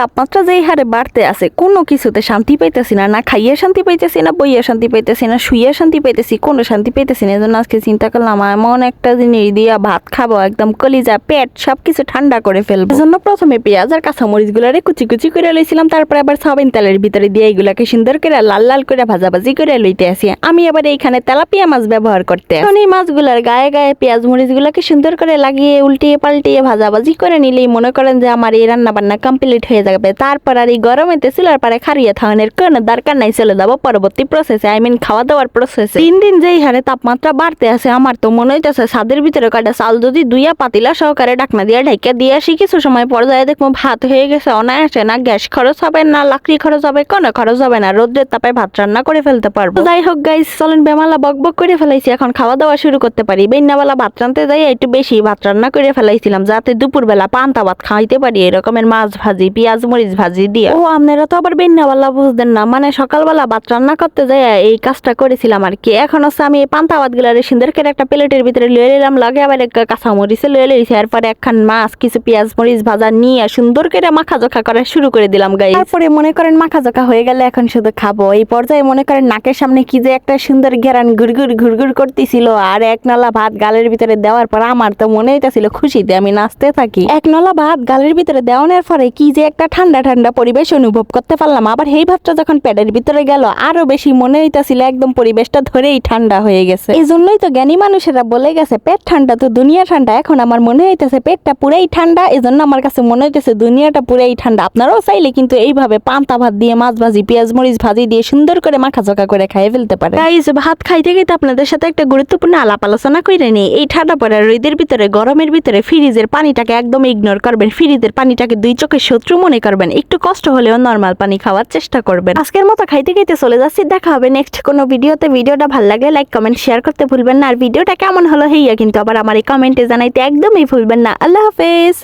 তাপমাত্রা যেই হারে বাড়তে আছে, কোনো কিছুতে শান্তি পাইতেছি না। না খাইয়ে শান্তি পাইতেছি, না বইয়ে শান্তি পাইতেছি, না শুয়ে শান্তি পাইতেছি, কোনো শান্তি পাইতেছি না। এজন্য আজকে চিন্তা করলাম এমন একটা জিনিস দিয়া ভাত খাব, একদম কলিজা, পেট সবকিছু ঠান্ডা করে ফেলব। এজন্য প্রথমে পেঁয়াজ আর কাঁচামরিচ গুলারে কুচি কুচি করে লইছিলাম, তারপরে আবার সবিন তেলের ভিতরে দিয়ে এগুলাকে সুন্দর করে লাল লাল করে ভাজাভাজি করে লইতে আসি। আমি আবার এইখানে তেলাপিয়া মাছ ব্যবহার করতে এই মাছগুলার গায়ে গায়ে পেঁয়াজ মরিচ গুলাকে সুন্দর করে লাগিয়ে, উল্টিয়ে পাল্টিয়ে ভাজাভাজি করে নিলেই মনে করেন যে আমার এই রান্না বান্না কমপ্লিট হয়ে যাবে তারপর আর এই গরমেতে চুলার পারে খারিয়ে থাকানোর কোনো দরকার নাই, চলে যাব পরবর্তী প্রসেসে আই মিন খাওয়া দাওয়ার প্রসেসে তিন দিন যেই হারে তাপমাত্রা বাড়তে আছে, আমার তো মনে হইতেছে ছাদের ভিতরে কাটা চাল যদি দুইয়া পাতিলা সহকারে ডাকনা দিয়ে ঢাইকা দিয়ে আসি, কিছু সময় পর যায় দেখব ভাত হয়ে গেছে অনায়াসে, না গ্যাস খরচ হবে, না লাকড়ি খরচ হবে, কোনো খরচ হবে না, রোদ্রের তাপে ভাত রান্না করে ফেলতে পারব। যাই হোক গাইস চলেন বেমালা বক বক করে ফেলাইছি, এখন খাওয়া দাওয়া শুরু করতে পারি। বেন্নাবেলা ভাত রানতে যাই একটু বেশি ভাত রান্না করে ফেলাইছিলাম, যাতে দুপুরবেলা পান্তা ভাত খাইতে পারি, এরকমের মাছ ভাজি, পেঁয়াজ মরিচ ভাজি দিয়ে। ও, আপনারা তো আবার বেন্নাবেলা বুঝতেন না। মানে সকালবেলা ভাত রান্না করতে যাই এই কাজটা করেছিলাম আর কি। এখন হচ্ছে আমি এই পান্তা গুলা সুন্দর করে একটা প্লেটের ভিতরে লয়ে নিলাম লাগে আবার এক কাঁচা মরিচে লয়ে লইছি। এরপরে একখান মাছ, কিছু পেঁয়াজ, মরিচ ভাজা নিয়ে সুন্দর করে মাখা জোখা করা শুরু করে দিলাম গাই তারপরে মনে করেন মাখা জোখা হয়ে গেলে এখন শুধু খাব। এই পর্যায়ে মনে করেন নাকের সামনে কি যে একটা সুন্দর ঘেরান ঘুরঘুর ঘুরঘুর করতেছিল। আর এক নলা ভাত গালের ভিতরে দেওয়ার পর আমার তো মনে হইতাছিল খুশিতে আমি নাচতে থাকি। এক নলা ভাত গালের ভিতরে দেওয়ানোর পরে কি যে একটা ঠান্ডা ঠান্ডা পরিবেশ অনুভব করতে পারলাম। আবার এই ভাতটা যখন পেটের ভিতরে গেল, আরও বেশি মনে হইতাছিল একদম পরিবেশটা ধরেই ঠান্ডা হয়ে গেছে। এই জন্যই তো জ্ঞানী মানুষেরা বলে গেছে, পেট ঠান্ডা তো দুনিয়া ঠান্ডা। এখন আমার মনে হইতেছে পেটটা পুরাই ঠান্ডা। এই জন্য আমার কাছে মনে হইতেছে দুনিয়াটা পুরাই ঠান্ডা। আপনারাও চাইলে কিন্তু এইভাবে পান্তা ভাত দিয়ে, মাছ ভাজি, পেঁয়াজ, মরিচ ভাজি দিয়ে সুন্দর করে মাখা চকা করে খাইয়ে ফেলতে পারে গাইজ ভাত খাইতে খাইতে আপনাদের সাথে একটা গুরুত্বপূর্ণ আলাপ আলোচনা করে নিই। এই ঠান্ডা পড়া রোদের ভিতরে, গরমের ভিতরে, ফ্রিজের পানিটাকে একদম ইগনোর করবেন। ফ্রিজের পানিটাকে দুই চোখের শত্রু মনে করবেন। একটু কষ্ট হলেও নর্মাল পানি খাওয়ার চেষ্টা করবেন। আজকের মতো খাইতে খাইতে চলে যাচ্ছি। দেখা হবে নেক্সট কোনো ভিডিওতে ভিডিওটা ভালো লাগলে লাইক কমেন্ট শেয়ার করতে ভুলবেন না। আর ভিডিওটা কেমন হলো হইয়া কিন্তু আবার আমার এই কমেন্টে জানাইতে একদমই ভুলবেন না। আল্লাহ হাফেজ।